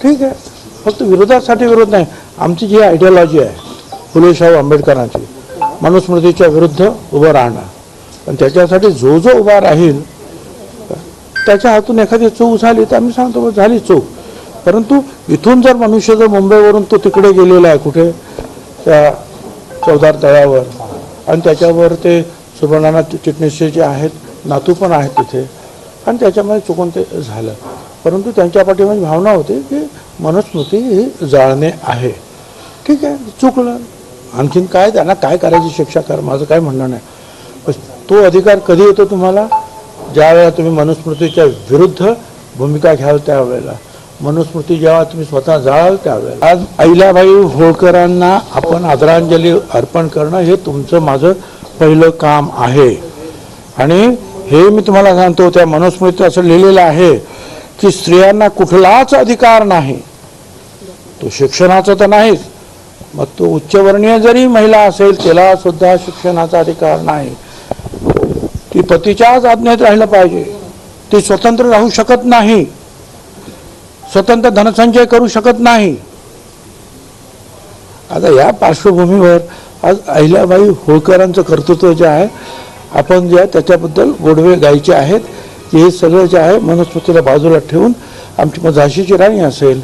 ठीक आहे. फक्त विरोधासाठी विरोध नाही. आमची जी आयडियॉलॉजी आहे फुले शाहू आंबेडकरांची मनुस्मृतीच्या विरुद्ध उभं राहणं. पण त्याच्यासाठी जो जो उभा राहील त्याच्या हातून एखादी चूक झाली तर आम्ही सांगतो झाली चूक. परंतु इथून जर मनुष्य जर मुंबईवरून तो तिकडे गेलेला आहे कुठे त्या चौदार तळ्यावर आणि त्याच्यावर ते सुवर्णनाथ चिटणीसचे जे आहेत नातू पण आहेत तिथे आणि त्याच्यामध्ये चुकून ते झालं. परंतु त्यांच्या पाठीमागे भावना होती की मनुस्मृती ही जाळणे आहे. ठीक आहे? चुकलं. आणखीन काय? त्यांना काय करायची शिक्षा कर? माझं काय म्हणणं नाही. पण तो अधिकार कधी येतो तुम्हाला? ज्या वेळेला तुम्ही मनुस्मृतीच्या विरुद्ध भूमिका घ्याल त्यावेळेला. मनुस्मृती जेव्हा तुम्ही स्वतः जाळाल त्यावेळेला. आज अहिल्याबाई होळकरांना आपण आदरांजली अर्पण करणं हे तुमचं माझं पहिलं काम आहे. आणि हे मी तुम्हाला सांगतो त्या मनुस्मृतीत असं लिहिलेलं आहे. की स्त्रियांना कुठलाच अधिकार नाही. तो शिक्षणाचा तर नाहीच मग तो उच्चवर्णीय जरी महिला असेल त्याला सुद्धा शिक्षणाचा अधिकार नाही. ती पतीच्याच आज्ञेत राहिलं पाहिजे. ती स्वतंत्र राहू शकत नाही. स्वतंत्र धनसंचय करू शकत नाही. आता या पार्श्वभूमीवर आज अहिल्याबाई होळकरांचं कर्तृत्व जे आहे आपण जे आहे त्याच्याबद्दल गोडवे गायचे आहेत हे सगळं जे आहे मनुस्मृतीला बाजूला ठेवून आमची मग झाशीची राणी असेल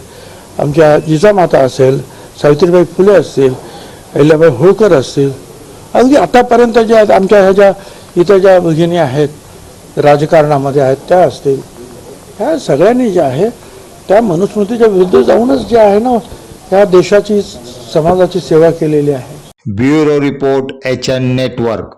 आमच्या जिजामाता असेल सावित्रीबाई फुले असतील अहिल्याबाई होळकर असतील अगदी आतापर्यंत ज्या आमच्या ह्या ज्या इथं ज्या भगिनी आहेत राजकारणामध्ये आहेत त्या असतील. ह्या सगळ्यांनी जे आहे त्या मनुस्मृतीच्या विरुद्ध जाऊनच जे आहे ना त्या देशाची समाजाची सेवा केलेली आहे. Bureau report H N network.